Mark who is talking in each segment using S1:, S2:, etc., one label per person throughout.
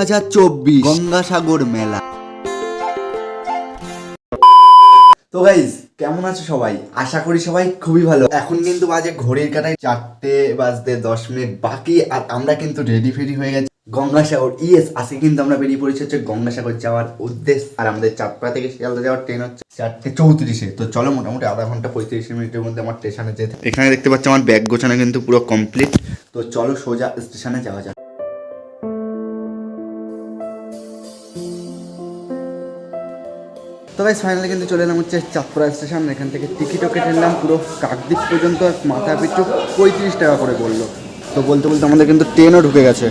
S1: হাজার চব্বিশ। গঙ্গাসাগর মেলা। তো গাইজ কেমন আছো সবাই? আশা করি সবাই খুবই ভালো। এখন কিন্তু বাজে ঘড়ির কাটায় চারটে বাজতে দশ মিনিট বাকি আর আমরা কিন্তু রেডি ফেডি হয়ে গেছি। গঙ্গাসাগর ইয়েস আজকে কিন্তু আমরা বেরিয়ে পড়েছি হচ্ছে গঙ্গাসাগর যাওয়ার উদ্দেশ্য আর আমাদের চারপাড়া থেকে শিয়ালদা যাওয়ার ট্রেন হচ্ছে চারটে চৌত্রিশে। তো চলো মোটামুটি আধা ঘণ্টা পঁয়ত্রিশ মিনিটের মধ্যে আমার স্টেশনে যেতে। এখানে দেখতে পাচ্ছি আমার ব্যাগ গোছানো কিন্তু পুরো কমপ্লিট তো চলো সোজা স্টেশনে যাওয়া যাক। তো ভাই ফাইনালি কিন্তু চলে এলাম হচ্ছে চাঁদপুরা স্টেশন এখান থেকে টিকিটও কেটে নিলাম, পুরো কাকদ্বীপ পর্যন্ত মাথা পিছু পঁয়ত্রিশ টাকা করে বলল। তো বলতে বলতে আমাদের কিন্তু ট্রেনও ঢুকে গেছে।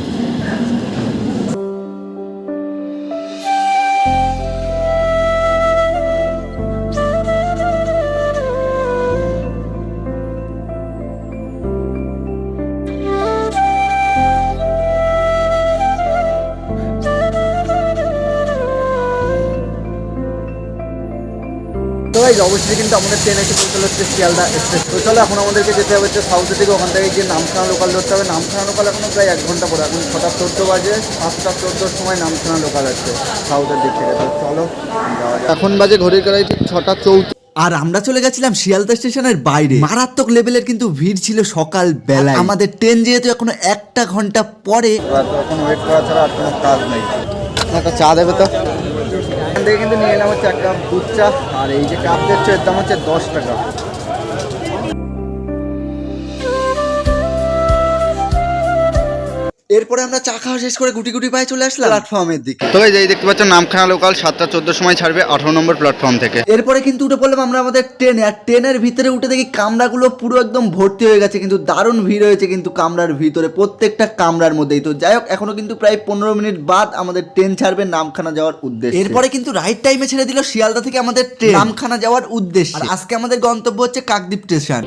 S1: গাইজ অবশ্যই কিন্তু আমাদের ট্রেন এসে পৌঁছালো হচ্ছে শিয়ালদা এক্সপ্রেস তো। চলো এখন আমাদেরকে যেতে হবে হচ্ছে সাউথের দিকে। ওখান থেকে গিয়ে নামখানা লোকাল ধরতে হবে। নামখানা লোকাল এখনও প্রায় এক ঘণ্টা পরে। এখন ছটা চোদ্দ বাজে পাঁচটা চোদ্দোর সময় নামখানা লোকাল আছে সাউথের দিক থেকে। তো চলো। এখন বাজে ঘড়ির কাটাই ঠিক ছটা চৌদ্দ আর আমরা চলে গেছিলাম শিয়ালদা স্টেশনের বাইরে। মারাত্মক লেভেলের কিন্তু ভিড় ছিল সকাল বেলায় আমাদের ট্রেন যেহেতু এখনও একটা ঘণ্টা পরে এখন ওয়েট করা ছাড়া আর কোনো কাজ নেই। একটা চা দেবে তো? থেকে কিন্তু নিয়ে এলাম হচ্ছে এক কাপ দুধ চা, আর এই যে কাপ দিচ্ছে এর দাম হচ্ছে দশ টাকা। এরপরে আমরা চা খাওয়া শেষ করে গুটি গুটি পায়ে চলে আসলাম। প্ল্যাটফর্মের দিকে।
S2: তো এই যে দেখতে পাচ্ছ নামখানা লোকাল সাতটা চোদ্দোর সময় ছাড়বে আঠারো নম্বর প্ল্যাটফর্ম থেকে।
S1: এরপরে কিন্তু উঠে পড়লাম আমরা আমাদের ট্রেনে আর ট্রেনের ভিতরে উঠে দেখি কামরাগুলো পুরো একদম ভর্তি হয়ে গেছে কিন্তু দারুণ ভিড় হয়েছে কিন্তু কামরার ভিতরে প্রত্যেকটা কামরার মধ্যেই। তো যাই হোক এখনও কিন্তু প্রায় পনেরো মিনিট বাদ আমাদের ট্রেন ছাড়বে নামখানা যাওয়ার উদ্দেশ্যে। এরপরে কিন্তু রাইট টাইমে ছেড়ে দিল শিয়ালদা থেকে আমাদের ট্রেন নামখানা যাওয়ার উদ্দেশ্যে। আর আজকে আমাদের গন্তব্য হচ্ছে কাকদ্বীপ স্টেশন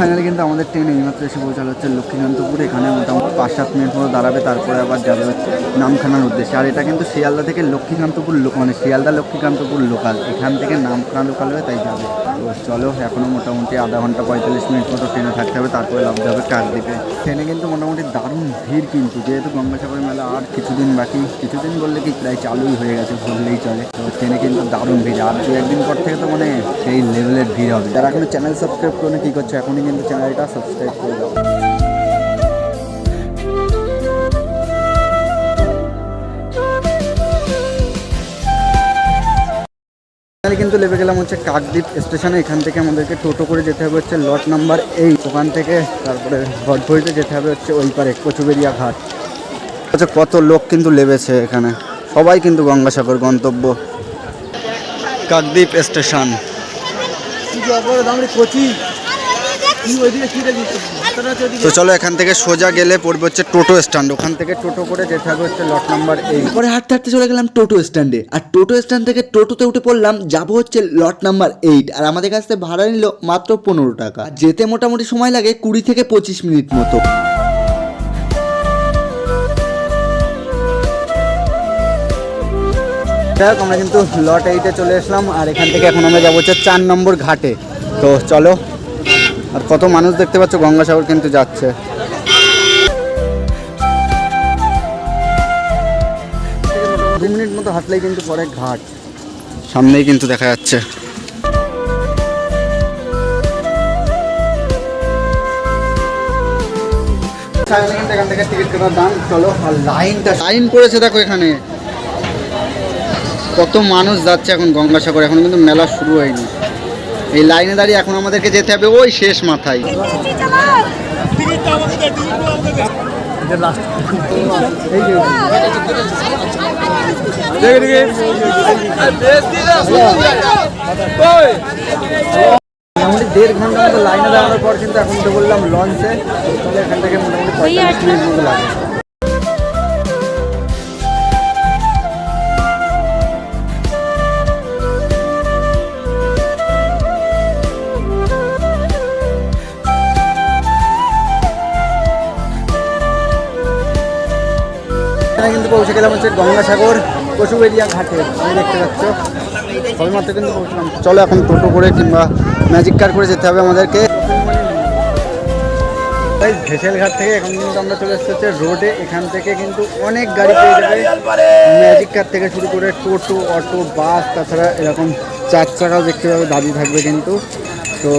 S1: ফাইনালি কিন্তু আমাদের ট্রেন এইমাত্র এসে পৌঁছালো হচ্ছে লক্ষ্মীকান্তপুর। এখানে মোটামুটি পাঁচ সাত মিনিট মতো দাঁড়াবে, তারপরে আবার যাবে হচ্ছে নামখানার উদ্দেশ্যে। আর এটা কিন্তু শিয়ালদা থেকে লক্ষ্মীকান্তপুর মানে শিয়ালদা লক্ষ্মীকান্তপুর লোকাল এখান থেকে নামখানা লোকাল হয়ে তাই যাবে। তো চলো এখনও মোটামুটি আধা ঘণ্টা পঁয়তাল্লিশ মিনিট মতো ট্রেনে থাকতে হবে, তারপরে লাভতে হবে কাকদ্বীপে ট্রেনে কিন্তু মোটামুটি দারুণ ভিড় কিন্তু, যেহেতু গঙ্গাসাগর মেলা আর কিছুদিন বাকি। কিছুদিন বললে কি প্রায় চালুই হয়ে গেছে বললেই চলে। তো ট্রেনে কিন্তু দারুণ ভিড়। আর দু একদিন পর থেকে তো মানে সেই লেভেলের ভিড় হবে। যারা এখনও চ্যানেল সাবস্ক্রাইব করে কী করছে? এখনই কিন্তু চ্যানেলটা সাবস্ক্রাইব করে দাও। কিন্তু লেবে গেলাম হচ্ছে কাকদ্বীপ স্টেশনে। এখান থেকে আমাদেরকে টোটো করে যেতে হবে হচ্ছে লট নাম্বার এইট ওখান থেকে তারপরে ভটভরিতে যেতে হবে হচ্ছে ওই পারে কচুবেরিয়া ঘাট। হচ্ছে কত লোক কিন্তু লেবেছে এখানে? সবাই কিন্তু গঙ্গাসাগর গন্তব্য। কাকদ্বীপ স্টেশন। কচি। তো চলো এখান থেকে সোজা গেলে পড়বে হচ্ছে টোটো স্ট্যান্ড। ওখান থেকে টোটো করে যেতে হবে হচ্ছে লট নাম্বার এইট পরে হাঁটতে হাঁটতে চলে গেলাম টোটো স্ট্যান্ডে। আর টোটো স্ট্যান্ড থেকে টোটোতে উঠে পড়লাম যাব হচ্ছে লট নাম্বার এইট আর আমাদের কাছ থেকে ভাড়া নিল মাত্র পনেরো টাকা। যেতে মোটামুটি সময় লাগে কুড়ি থেকে পঁচিশ মিনিট মতো। যাই আমরা কিন্তু লট এইটে চলে আসলাম আর এখান থেকে এখন আমরা যাব হচ্ছে চার নম্বর ঘাটে। তো চলো আর কত মানুষ দেখতে পাচ্ছ গঙ্গাসাগর কিন্তু যাচ্ছে। দু মিনিট মতো হাঁটলেই কিন্তু পরে ঘাট। সামনেই কিন্তু দেখা যাচ্ছে। এখান থেকে টিকিট কেনার দাম, চলো আর লাইনটা লাইন দেখো এখানে। কত মানুষ যাচ্ছে এখন গঙ্গাসাগর, এখন কিন্তু মেলা শুরু হয়নি। এই লাইনে দাঁড়িয়ে এখন আমাদেরকে যেতে হবে ওই শেষ মাথায়। দেড় ঘণ্টা মতো লাইনে দাঁড়ানোর পর কিন্তু এখন তো বললাম লঞ্চে এখান থেকে মোটামুটি পঁয়তাল্লিশ মিনিট লাগে। এখানে কিন্তু পৌঁছে গেলাম হচ্ছে গঙ্গাসাগর
S3: পশুবেরিয়া ঘাটে এই দেখতে পাচ্ছ। সবেমাত্র কিন্তু পৌঁছলাম। চলো এখন টোটো করে কিংবা ম্যাজিক কার করে যেতে হবে আমাদেরকে। তাই ভেসেল ঘাট থেকে এখন কিন্তু আমরা চলে এসেছি হচ্ছে রোডে এখান থেকে কিন্তু অনেক গাড়ি পেয়ে যাবে। ম্যাজিক কার থেকে শুরু করে টোটো, অটো, বাস, তাছাড়া এরকম চার চাকাও দেখতে পাবে, দাঁড়িয়ে থাকবে কিন্তু। তো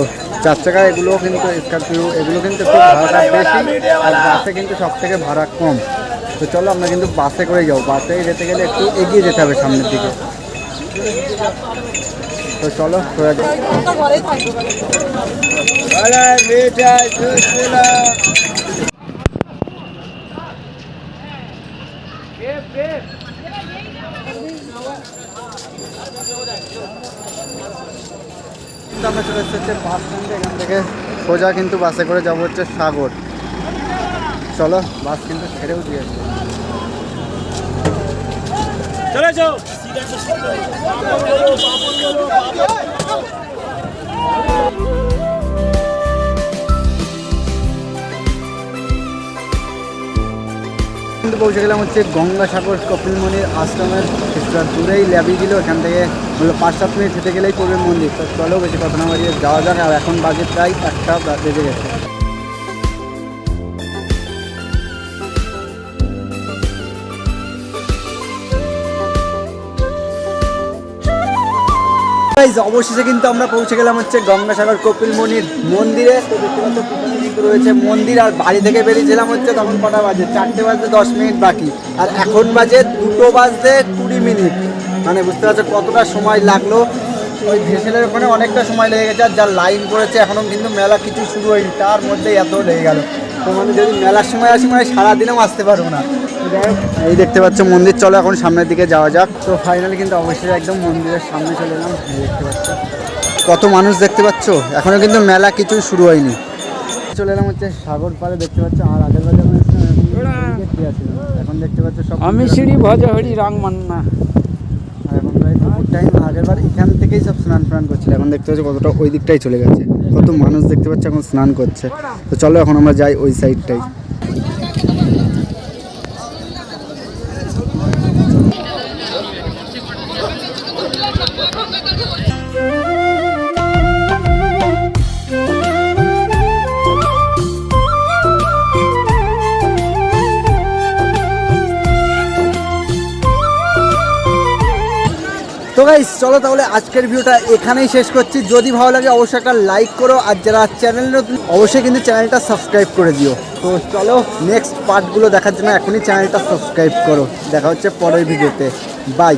S3: চার চাকা এগুলোও কিন্তু স্করপিও এগুলো কিন্তু একটু ভাড়াটা বেশি। আর বাসে কিন্তু সব থেকে ভাড়া কম। তো চলো আমরা কিন্তু বাসে করে যাব। বাসে যেতে গেলে একটু এগিয়ে যেতে হবে সামনের দিকে। তো চলো আমরা চলে এসেছি বাস স্ট্যান্ডে। এখান থেকে সোজা কিন্তু বাসে করে যাব হচ্ছে সাগর। চলো বাস কিন্তু ছেড়েও দিয়েছে কিন্তু পৌঁছে গেলাম হচ্ছে গঙ্গাসাগর কপিলমণির আশ্রমের কিছুটা দূরেই ল্যাবি দিল এখান থেকে হলো পাঁচ সাত মিনিট হেঁটে গেলেই পড়বে মন্দির। তো চলো বেশি কথা না বাড়িয়ে যাওয়া যাক আর এখন বাজে প্রায় একটা বেজে গেছে। Guys, অবশেষে কিন্তু আমরা পৌঁছে গেলাম হচ্ছে গঙ্গাসাগর কপিলমণির মন্দিরে। তো দেখতে পাচ্ছ রয়েছে মন্দির আর বাড়ি থেকে বেরিয়েছিলাম হচ্ছে তখন কটা বাজে? চারটে বাজতে দশ মিনিট বাকি। আর এখন বাজে দুটো বাজতে কুড়ি মিনিট। মানে বুঝতে পারছ কতটা সময় লাগল? ওই ভেসেলের ওখানে অনেকটা সময় লেগে গেছে আর যা লাইন পড়েছে এখনও কিন্তু মেলা কিছু শুরু হয়নি। তার মধ্যে এত লেগে গেল। তো মানে যদি মেলার সময় আসি মানে সারাদিনেও আসতে পারব না। এই দেখতে পাচ্ছ মন্দির। চলো এখন সামনের দিকে যাওয়া যাক। তো ফাইনালি কিন্তু অবশ্যই একদম মন্দিরের সামনে চলে এলাম। এই দেখতে পাচ্ছ। কত মানুষ দেখতে পাচ্ছ? এখনও কিন্তু মেলা কিছুই শুরু হয়নি। চলে এলাম হচ্ছে সাগর পাড়ে। দেখতে পাচ্ছ আর আগের বাজার এখন দেখতে পাচ্ছ সব
S4: আমি শ্রী ভজহরি রাংমান্না
S3: আর এখন প্রায় দুপুর টাইম আগের বার এখান থেকেই সব স্নান ফান করছিল। এখন দেখতে পাচ্ছ কতটা ওই দিকটাই চলে গেছে। কত মানুষ দেখতে পাচ্ছে এখন স্নান করছে। তো চলো এখন আমরা যাই ওই সাইডটাই গাইস চলো তাহলে আজকের ভিডিওটা এখানেই শেষ করছি। যদি ভালো লাগে, অবশ্যই একটা লাইক করো, আর যারা চ্যানেল নতুন, অবশ্যই কিন্তু চ্যানেলটা সাবস্ক্রাইব করে দিও। তো চলো নেক্সট পার্টগুলো দেখার জন্য এখনই চ্যানেলটা সাবস্ক্রাইব করো। দেখা হচ্ছে পরের ভিডিওতে। বাই